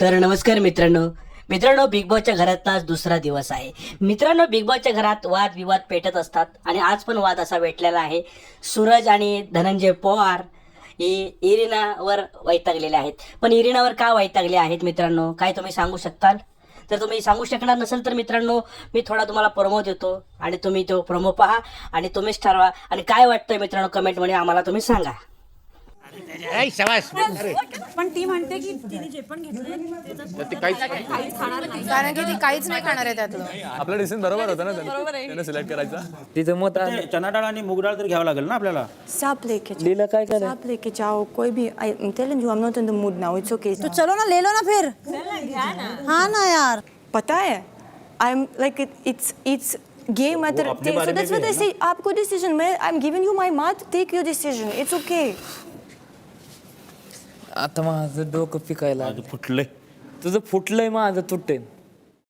तर नमस्कार मित्रांनो. मित्रांनो बिग बॉसच्या घरातला आज दुसरा दिवस आहे. मित्रांनो बिग बॉसच्या घरात वाद विवाद पेटत असतात आणि आज पण वाद असा भेटलेला आहे. सूरज आणि धनंजय पवार हे इरिनावर वैतागलेले आहेत. पण इरिनावर का वैतागले आहेत मित्रांनो? काय तुम्ही सांगू शकताल? तर तुम्ही सांगू शकणार नसेल तर मित्रांनो मी थोडा तुम्हाला प्रोमो देतो आणि तुम्ही तो प्रोमो पहा आणि तुम्हीच ठरवा. आणि काय वाटतंय मित्रांनो कमेंटमध्ये आम्हाला तुम्ही सांगा. पण ती म्हणते की तिने जे पण घेतलंय कारण की ती काहीच नाही खाणार आहे त्यातलं. आपला डिसिजन बरोबर होता ना त्यांना त्यांना सिलेक्ट करायचा. तिचं मत ते चना डाळ आणि मूग डाळ तर घ्यावं लागेल ना आपल्याला? Stop लेके जाओ. लीला काय करे? Stop लेके जाओ. कोई भी I'm not in the mood now it's okay. तो चलो ना ले लो ना फिर. हाँ ना यार. पता है like it, it's it's game at the वो अपने so बारे में that's भी what I है say आपको decision मैं I'm giving you my mouth take your decision. It's okay. आता माझं डोकं पिकायला आज फुटले तुझं फुटलंय माझं तुटेन.